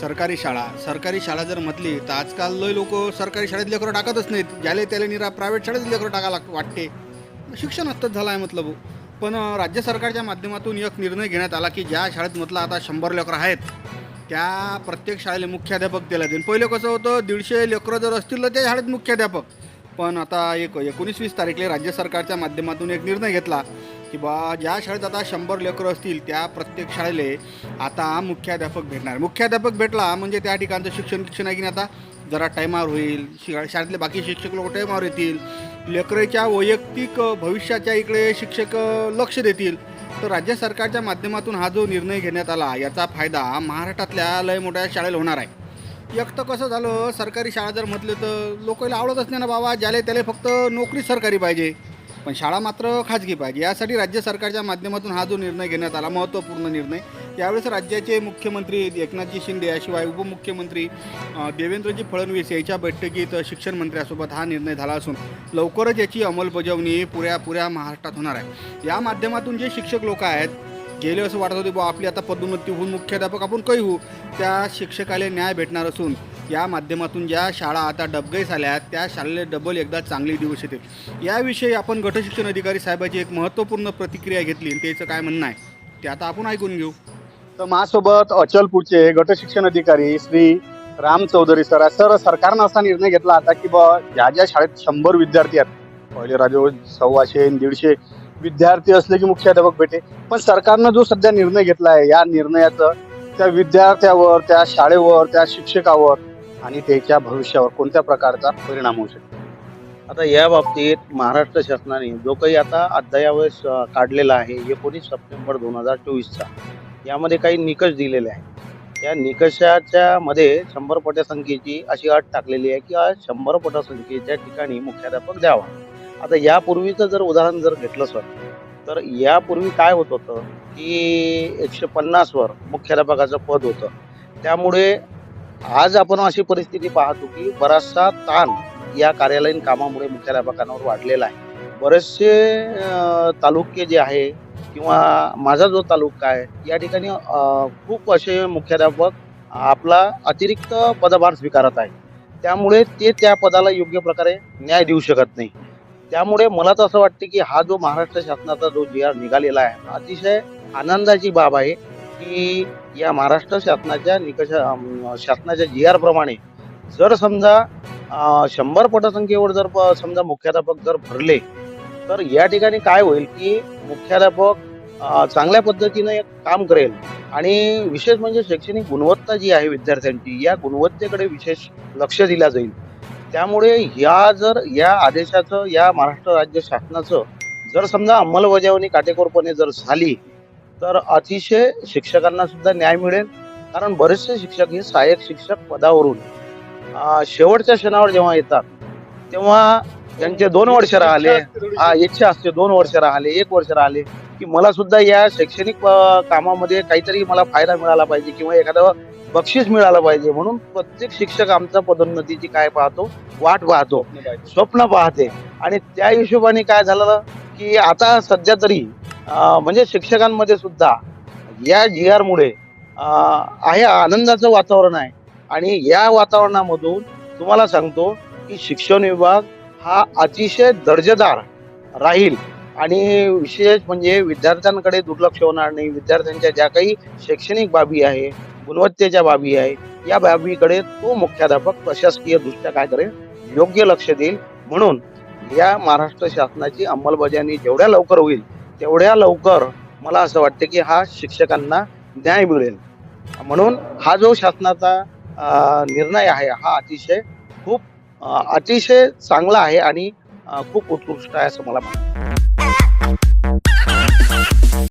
सरकारी शाळा. सरकारी शाळा जर म्हटली तर आजकाल लय लोक सरकारी शाळेत लेकरं टाकतच नाहीत. ज्याले त्याला निरा प्रायव्हेट शाळेत लेकरं टाका लाग वाटते. शिक्षण आत्ताच झालं आहे मतलब पण राज्य सरकारच्या माध्यमातून एक निर्णय घेण्यात आला की ज्या शाळेत म्हटलं आता शंभर लेकरं आहेत त्या प्रत्येक शाळेला मुख्याध्यापक दिला देईन पहिले कसं होतं दीडशे लेकरं जर असतील तर त्या शाळेत मुख्याध्यापक. पण आता एक एकोणीस वीस तारीखला राज्य सरकारच्या माध्यमातून एक निर्णय घेतला की बा ज्या शाळेत आता शंभर लेकरं असतील त्या प्रत्येक शाळेले आता मुख्याध्यापक भेटणार. मुख्याध्यापक भेटला म्हणजे त्या ठिकाणचं शिक्षण शिक्षण आहे की नाही आता? जरा टायमावर होईल शि- शाळेतले बाकी शिक्षक लोक टायमावर येतील लेकरेच्या वैयक्तिक भविष्याच्या इकडे शिक्षक लक्ष देतील. तर राज्य सरकारच्या माध्यमातून हा जो निर्णय घेण्यात आला याचा फायदा महाराष्ट्रातल्या लय मोठ्या शाळेला होणार आहे. एक तर कसं झालं सरकारी शाळा जर म्हटलं तर लोकांना आवडतच नाही ना बाबा ज्याला त्याला फक्त नोकरी सरकारी पाहिजे. पण शाळा मात्र खाजगी पाहिजे. यासाठी राज्य सरकारच्या माध्यमातून हा जो निर्णय घेण्यात आला महत्त्वपूर्ण निर्णय यावेळेस राज्याचे मुख्यमंत्री एकनाथजी शिंदे याशिवाय उपमुख्यमंत्री देवेंद्रजी फडणवीस यांच्या बैठकीत शिक्षण मंत्र्यासोबत हा निर्णय झाला असून लवकरच याची अंमलबजावणी पुऱ्या पुऱ्या महाराष्ट्रात होणार आहे. या माध्यमातून जे शिक्षक लोक आहेत गेले असं वाटत होते बा आपली आता पदोन्नती होऊन मुख्याध्यापक आपण काही होऊ. त्या शिक्षकाला न्याय भेटणार असून या माध्यमातून ज्या शाळा आता डबगैस आल्या आहेत त्या शाळेला डबल एकदा चांगली दिवस येतील याविषयी आपण गटशिक्षण अधिकारी साहेबाची एक महत्त्वपूर्ण प्रतिक्रिया घेतली त्याचं काय म्हणणं आहे ते आता आपण ऐकून घेऊ. तर माझ्यासोबत अचलपूरचे गटशिक्षण अधिकारी श्री राम चौधरी सर सर सरकारनं असा निर्णय घेतला आता की बा ज्या ज्या शाळेत शंभर विद्यार्थी आहेत पहिले राजो सव्वाशे दीडशे विद्यार्थी असले की मुख्याध्यापक भेटे. पण सरकारनं जो सध्या निर्णय घेतला आहे या निर्णयाचं त्या विद्यार्थ्यावर त्या शाळेवर त्या शिक्षकावर आणि त्याच्या भविष्यावर कोणत्या प्रकारचा परिणाम होऊ शकतो? आता या बाबतीत महाराष्ट्र शासनाने जो काही आता अध्यायावेळेस काढलेला आहे एकोणीस सप्टेंबर दोन हजार चोवीसचा यामध्ये काही निकष दिलेले आहेत. या निकषाच्या मध्ये शंभर पटसंख्येची अशी अट टाकलेली आहे की आज शंभर पटसंख्येच्या ठिकाणी मुख्याध्यापक द्यावा. आता यापूर्वीचं जर उदाहरण जर घेतलं सर तर यापूर्वी काय होत होतं की एकशे पन्नासवर मुख्याध्यापकाचं पद होतं. त्यामुळे आज आपण अशी परिस्थिती पाहतो की बराचसा ताण या कार्यालयीन कामामुळे मुख्याध्यापकांवर वाढलेला आहे. बरेचसे तालुके जे आहे किंवा माझा जो तालुका आहे या ठिकाणी खूप असे मुख्याध्यापक आपला अतिरिक्त पदभार स्वीकारत आहे त्यामुळे ते त्या पदाला योग्य प्रकारे न्याय देऊ शकत नाही. त्यामुळे मला तर असं वाटते की हा जो महाराष्ट्र शासनाचा जो जी आर निघालेला आहे अतिशय आनंदाची बाब आहे की या महाराष्ट्र शासनाच्या निकषा शासनाच्या जी आर प्रमाणे जर समजा शंभर पटसंख्येवर जर प- समजा मुख्याध्यापक जर भरले तर या ठिकाणी काय होईल की मुख्याध्यापक चांगल्या पद्धतीने एक काम करेल. आणि विशेष म्हणजे शैक्षणिक गुणवत्ता जी आहे विद्यार्थ्यांची या गुणवत्तेकडे विशेष लक्ष दिला जाईल. त्यामुळे या जर या आदेशाचं या महाराष्ट्र राज्य शासनाचं जर समजा अंमलबजावणी काटेकोरपणे जर झाली तर अतिशय शिक्षकांना सुद्धा न्याय मिळेल. कारण बरेचसे शिक्षक हे सहाय्यक शिक्षक पदावरून शेवटच्या क्षणावर जेव्हा येतात तेव्हा त्यांचे दोन वर्ष राहिले हा इच्छा असते दोन वर्ष राहिले एक वर्ष राहिले की मला सुद्धा या शैक्षणिक कामामध्ये काहीतरी मला फायदा मिळाला पाहिजे किंवा एखादं बक्षीस मिळालं पाहिजे म्हणून प्रत्येक शिक्षक आमचा पदोन्नतीची काय पाहतो वाट पाहतो स्वप्न पाहते. आणि त्या हिशोबाने काय झालं की आता सध्या तरी म्हणजे शिक्षकांमध्ये सुद्धा या जी आरमुळे आहे आनंदाचं वातावरण आहे. आणि या वातावरणामधून तुम्हाला सांगतो की शिक्षण विभाग हा अतिशय दर्जेदार राहील. आणि विशेष म्हणजे विद्यार्थ्यांकडे दुर्लक्ष होणार नाही. विद्यार्थ्यांच्या ज्या काही शैक्षणिक बाबी आहे गुणवत्तेच्या बाबी आहे. या बाबीकडे तो मुख्याध्यापक प्रशासकीय दृष्ट्या काय करेल? योग्य लक्ष देईल. म्हणून या महाराष्ट्र शासनाची अंमलबजावणी जेवढ्या लवकर होईल तेवढ्या लवकर मला असं वाटतं की हा शिक्षकांना न्याय मिळेल. म्हणून हा जो शासनाचा निर्णय आहे हा अतिशय खूप अतिशय चांगला आहे आणि खूप उत्कृष्ट आहे असं मला वाटतं.